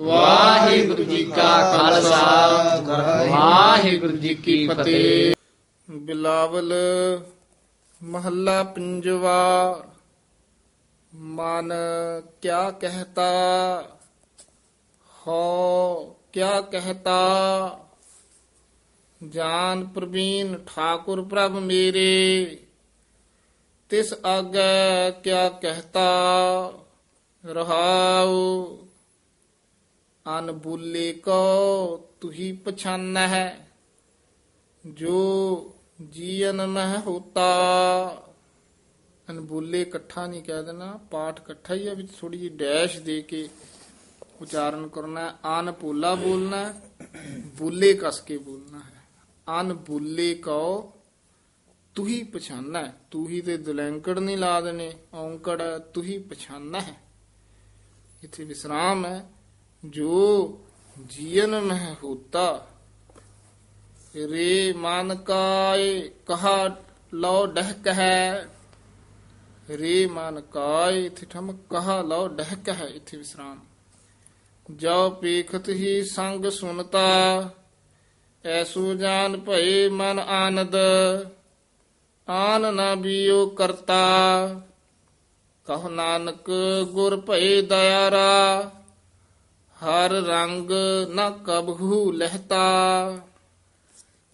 ਵਾਹਿਗੁਰੂ ਜੀ ਕਾ ਖਾਲਸਾ। ਵਾਹਿਗੁਰੂ ਜੀ ਕੀ ਫਤਿਹ। ਬਿਲਾਵਲ ਮਹੱਲਾ ਪੰਜਵਾ। ਮਨ ਕਿਆ ਕਹਤਾ? ਹੋ ਕਿਆ ਕਹਤਾ? ਜਾਨ ਪ੍ਰਵੀਨ ਠਾਕੁਰ ਪ੍ਰਭ ਮੇਰੇ। ਤਿਸ ਆਗੇ ਕਿਆ ਕਹਤਾ? ਰਹਾਉ ਅਨ ਬੁੱਲੇ ਕੋ ਤੁਹੀ ਪਛਾਨ ਹੈ ਜੋ ਜੀਵਨ ਮਹਿ ਹੋਤਾ। ਅਨਬੁੱਲੇ ਇਕੱਠਾ ਨਹੀਂ ਕਹਿ ਦੇਣਾ ਪਾਠ ਇਕੱਠਾ ਹੀ ਹੈ ਵਿੱਚ ਥੋੜੀ ਜਿਹੀ ਡੈਸ਼ ਦੇ ਕੇ ਉਚਾਰਨ ਕਰਨਾ ਹੈ। ਪੋਲਾ ਬੋਲਣਾ ਹੈ, ਬੁੱਲੇ ਕਸ ਕੇ ਬੋਲਣਾ ਹੈ। ਅਨ ਬੁੱਲੇ ਕੋ ਤੁਹੀ ਪਛਾਨਣਾ ਹੈ। ਤੁਹੀ ਤੇ ਦੁਲੈਂਕੜ ਨਹੀਂ ਲਾ ਦੇਣੇ ਔਂਕੜ ਹੈ, ਤੁਹੀ ਪਛਾਨਣਾ ਹੈ। ਇੱਥੇ ਵਿਸਰਾਮ ਹੈ ਜੋ ਜੀਵਨ ਮਹਿ ਹੋਤਾ ਰੇ ਮਨ ਕਾਇ ਕਹਾ ਲਓ ਡਹਿਕ ਹੈ ਰੇ ਮਨ ਕਾਇ ਇਥੇ ਠਮ ਕਹਾ ਲਓ ਡਹਿਕ ਹੈ ਇਥੇ ਵਿਸਰਾਮ ਜੋ ਪੇਖਤ ਹੀ ਸੰਗ ਸੁਨਤਾ ਐਸੋ ਜਾਨ ਭਏ ਮਨ ਆਨੰਦ ਆਨ ਨਾ ਬੀਓ ਕਰਤਾ ਕਹੋ ਨਾਨਕ ਗੁਰ ਭਏ ਦਇਆਰਾ ਹਰ ਰੰਗ ਨ ਕਬਹੂ ਲਹਤਾ।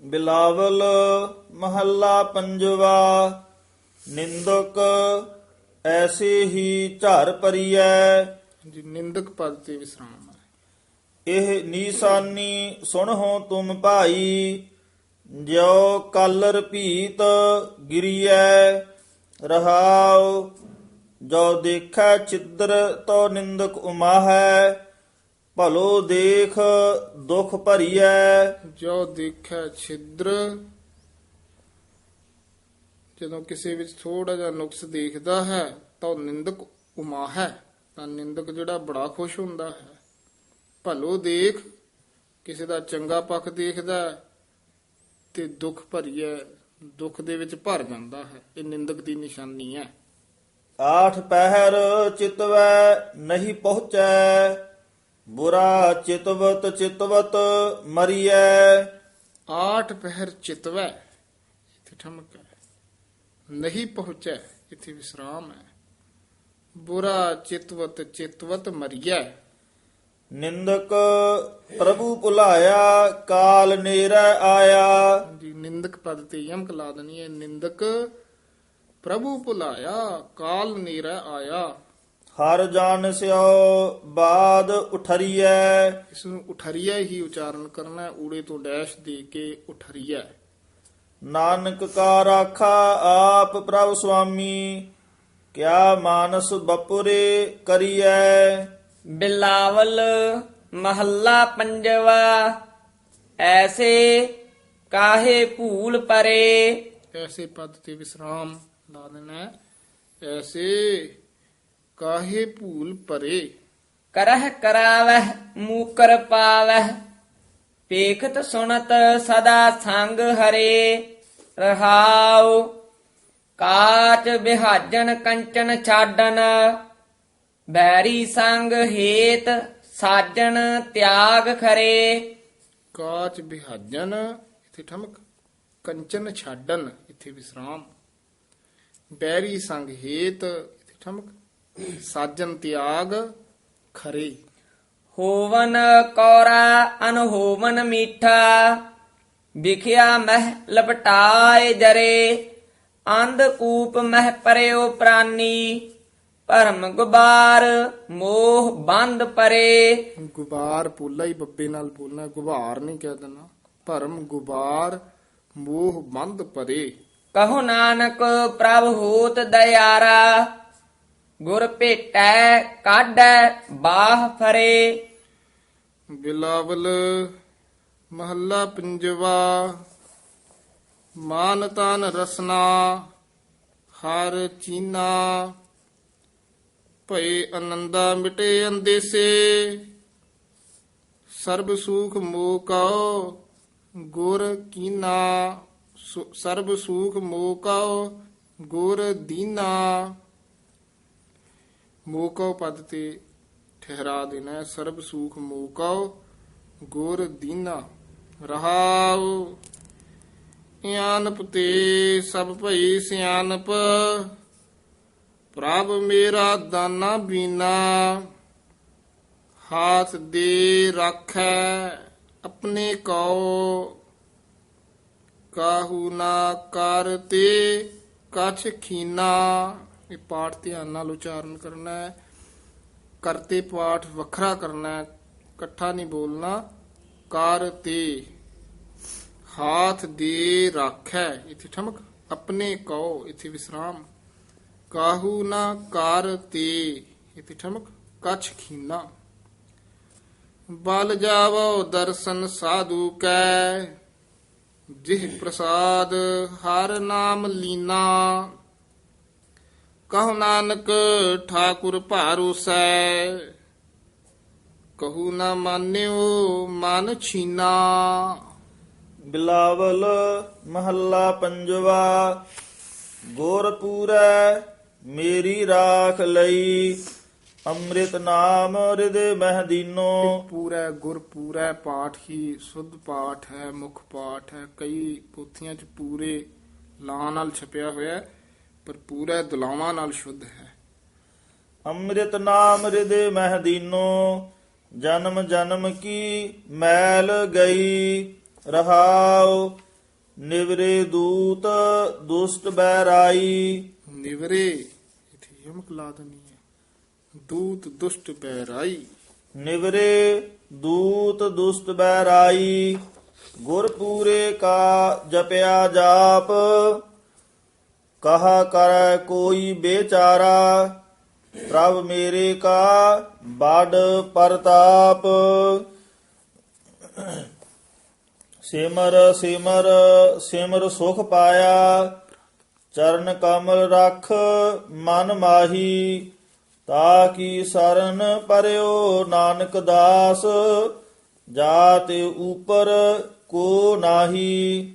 ਬਿਲਾਵਲ ਮਹੱਲਾ ਪੰਜਵਾ ਨਿੰਦਕ ਐਸੇ ਹੀ ਝਰ ਪਰੀਐ ਜੀ ਨਿੰਦਕ ਪਦ ਤੇ ਵਿਸਰਾਮ ਹੈ। ਇਹ ਨੀਸਾਨੀ ਸੁਣਹੁ ਤੁਮ ਭਾਈ ਜਿਉ ਕਲਰ ਭੀਤ ਗਿਰੀਐ। ਰਹਾਉ ਜੋ ਦੇਖੈ ਚਿੱਦਰ ਤੋ ਨਿੰਦਕ ਉਮਾਹੈ। ਭਲੋ ਦੇਖ ਦੁਖ ਭਰੀਐ। ਜੋ ਦੇਖੈ ਛਿਦਰ ਜਦੋਂ ਕਿਸੇ ਵਿੱਚ ਥੋੜਾ ਜਿਹਾ ਨੁਕਸ ਦੇਖਦਾ ਹੈ ਤਾਂ ਨਿੰਦਕ ਉਮਾ ਹੈ। ਤਾਂ ਨਿੰਦਕ ਜਿਹੜਾ ਬੜਾ ਖੁਸ਼ ਹੁੰਦਾ ਹੈ। ਭਲੋ ਦੇਖ ਕਿਸੇ ਦਾ ਚੰਗਾ ਪੱਖ ਦੇਖਦਾ ਤੇ ਦੁੱਖ ਭਰੀਐ। ਦੁੱਖ ਦੇ ਵਿੱਚ ਭਰ ਜਾਂਦਾ ਹੈ। ਇਹ ਨਿੰਦਕ ਦੀ ਨਿਸ਼ਾਨੀ ਹੈ। ਆਠ ਪਹਿਰ ਚਿਤਵੈ ਨਹੀਂ ਪਹੁੰਚੈ। ਬੁਰਾ ਚਿਤਵਤ ਚਿਤਵਤ ਮਰੀਐ। ਆਠ ਪਹਿਰ ਚਿਤਵੈ ਇੱਥੇ ਠਮਕ ਹੈ। ਨਹੀਂ ਪਹੁੰਚੈ ਇੱਥੇ ਵਿਸਰਾਮ ਹੈ। ਬੁਰਾ ਚਿਤਵਤ ਚਿਤਵਤ ਮਰੀਐ। ਨਿੰਦਕ ਪ੍ਰਭੂ ਭੁਲਾਇਆ ਕਾਲ ਨੇਰੈ ਆਇਆ। ਜੀ ਨਿੰਦਕ ਪਦ ਤੇ ਯਮਕ ਲਾ ਦੇਣੀ ਹੈ। ਨਿੰਦਕ ਪ੍ਰਭੂ ਭੁਲਾਇਆ ਕਾਲ ਨੀਰਾ ਆਇਆ। ਹਰ ਜਾਣ ਸਿਓ ਬਾਦ ਉਠਰੀਐ। ਇਸ ਨੂੰ ਉਠਰੀਆ ਹੀ ਉਚਾਰਨ ਕਰਨਾ ਹੈ ਊੜੇ ਤੋਂ ਡੈਸ਼ ਦੇ ਕੇ ਉਠਰੀਆ ਨਾਨਕ ਕਾ ਰਾਖਾ ਆਪ ਪ੍ਰਭ ਸੁਆਮੀ ਕਿਆ ਮਾਨਸ ਬਪੁਰੇ ਕਰੀਐ। ਬਿਲਾਵਲ ਮਹੱਲਾ ਪੰਜਵਾ ਐਸੇ ਕਾਹੇ ਭੂਲ ਪਰੇ। ਐਸੇ ਪਦ ਤੇ ਵਿਸਰਾਮ ਲਾ ਦੇਣਾ ਹੈ। ਐਸੇ ਕਾਹੇ ਭੂਲ ਪਰੇ? ਕਰਹਿ ਕਰਾਵਹਿ ਮੂਕਰ ਪਾਵਹਿ। ਪੇਖਤ ਸੁਣਤ ਸਦਾ ਸੰਗ ਹਰੇ ਰਹਾਉ। ਕਾਚ ਬਿਹਾਜਨ ਕੰਚਨ ਛਾਡਨ ਬੈਰੀ ਸੰਗ ਹੇਤ ਸਾਜਣ ਤਿਆਗ ਖਰੇ। ਕਾਚ ਬਿਹਾਜਨ ਇਥੇ ਠਮਕ। ਕੰਚਨ ਛਾਡਨ ਇਥੇ ਵਿਸਰਾਮ। ਬੈਰੀ ਸੰਗ ਹੇਤ ਇਥੇ ਠਮਕ। ਸਾਜਨ ਤਿਆਗ ਖਰੇ। ਹੋਵਨ ਕੌਰਾ ਅਨਹੋਵਨ ਮੀਠਾ ਵਿਖਿਆ ਮਹਿ ਲਪਟਾਏ ਜਰੇ। ਅੰਧ ਕੂਪ ਮਹਿ ਪਰਿਓ ਪ੍ਰਾਨੀ ਭਰਮ ਗੁਬਾਰ ਮੋਹ ਬੰਦ ਪਰੇ। ਗੁਬਾਰ ਪੋਲਾ ਹੀ ਬੱਬੇ ਨਾਲ ਬੋਲਣਾ ਗੁਬਾਰ ਨਹੀਂ ਕਹਿ ਦੇਣਾ। ਭਰਮ ਗੁਬਾਰ ਮੋਹ ਬੰਦ ਪਰੇ। ਕਹੋ ਨਾਨਕ ਪ੍ਰਭ ਹੋਤ ਦਇਆਰਾ ਗੁਰ ਭੇਟੈ, ਕਾਢੈ, ਬਾਹ ਫਰੇ। ਬਿਲਾਵਲ ਮਹੱਲਾ ਪੰਜਵਾ, ਮਾਨ ਤਾਨ ਰਸਨਾ, ਹਰ ਚੀਨਾ। ਭਏ ਆਨੰਦਾ ਮਿਟੇ ਅੰਦੇਸੇ, ਸਰਬ ਸੂਖ ਮੋਕਉ ਗੁਰ ਕੀਨਾ। ਸੁ- ਸਰਬ ਸੂਖ ਮੋਕਉ ਗੁਰ ਦੀਨਾ। ਮੋਕਉ ਪਦ ਤੇ ਠਹਿਰਾ ਦੇਣਾ ਸਰਬ ਸੂਖ ਮੋਕਾਓ ਗੁਰ ਦੀਨਾ ਰਹਾਉ। ਗਿਆਨਪ ਤੇ ਸਭ ਭਈ ਸਿਆਨਪ, ਪ੍ਰਭ ਮੇਰਾ ਦਾਨਾ ਬੀਨਾ। ਹਾਥ ਦੇ ਰੱਖੈ, ਆਪਣੇ ਕਉ। ਕਾਹੂ ਨਾ ਕਰ ਤੇ ਕਛ ਖੀਨਾ। ਇਹ ਪਾਠ ਧਿਆਨ ਨਾਲ ਉਚਾਰਨ ਕਰਨਾ ਹੈ। ਕਰਤੇ ਪਾਠ ਵੱਖਰਾ ਕਰਨਾ ਹੈ। ਇਕੱਠਾ ਨਹੀਂ ਬੋਲਣਾ। ਕਰ ਤੇ ਹਾਥ ਦੇ ਰੱਖੈ। ਇੱਥੇ ਠਮਕ। ਆਪਣੇ ਕਉ ਇੱਥੇ ਵਿਸਰਾਮ। ਕਾਹੂ ਨਾ ਕਰ ਤੇ। ਇੱਥੇ ਠਮਕ। ਕਛ ਖੀਨਾ। ਬਲ ਜਾਵੋ ਦਰਸ਼ਨ ਸਾਧੂ ਕੈ। ਜਿਹ ਪ੍ਰਸਾਦ ਹਰ ਨਾਮ ਲੀਨਾ। ਕਹੋ ਨਾਨਕ ਠਾਕੁਰ ਭਾਰੋਸੈ ਕਹੂ ਨਾ ਮਾਨਿਓ ਮਨ ਛੀਨਾ। ਬਿਲਾਵਲ ਮਹੱਲਾ ਪੰਜਵਾ ਗੁਰ ਪੂਰੈ ਮੇਰੀ ਰਾਖ ਲਈ ਅੰਮ੍ਰਿਤ ਨਾਮ ਹਿਰਦੇ ਮਹਦੀਨੋ ਪੂਰਾ ਗੁਰ ਪੂਰਾ ਪਾਠ ਹੀ ਸੁੱਧ ਪਾਠ ਹੈ ਮੁੱਖ ਪਾਠ ਹੈ ਕਈ ਪੋਥੀਆਂ 'ਚ ਪੂਰੇ ਲਾਂ ਨਾਲ ਛਪਿਆ ਹੋਇਆ ਹੈ, ਪਰ ਪੂਰਾ ਦੁਲਾਵਾਂ ਨਾਲ ਸ਼ੁੱਧ ਹੈ। ਅੰਮ੍ਰਿਤ ਨਾਮ ਹਿਰਦੇ ਮਹਦੀਨੋ ਜਨਮ ਜਨਮ ਕੀ ਮੈਲ ਗਈ ਰਹਾਉ ਨਿਵਰੇ ਦੂਤ ਦੁਸ਼ਟ ਬੈਰਾਈ ਨਿਵਰੇ ਇਥੇ ਯਮਕ ਲਾ ਦੇਣੀ ਹੈ। ਦੂਤ ਦੁਸ਼ਟ ਬਹਿਰਾਈ। ਨਿਵਰੇ ਦੂਤ ਦੁਸ਼ਟ ਬੈਰਾਈ ਗੁਰ ਪੂਰੇ ਕਾ ਜਪਿਆ ਜਾਪ ਕਹਾ ਕਰੈ ਕੋਈ ਬੇਚਾਰਾ, ਪ੍ਰਭ ਮੇਰੇ ਕਾ ਬੜ ਪ੍ਰਤਾਪ। ਸਿਮਰ ਸਿਮਰ ਸਿਮਰ ਸੁਖ ਪਾਇਆ, ਚਰਨ ਕਮਲ ਰਖ ਮਨ ਮਾਹੀ, ਤਾ ਕੀ ਸਰਨ ਪਰਿਓ ਨਾਨਕ ਦਾਸ, ਜਾਤੇ ਉਪਰ ਕੋ ਨਾਹੀ।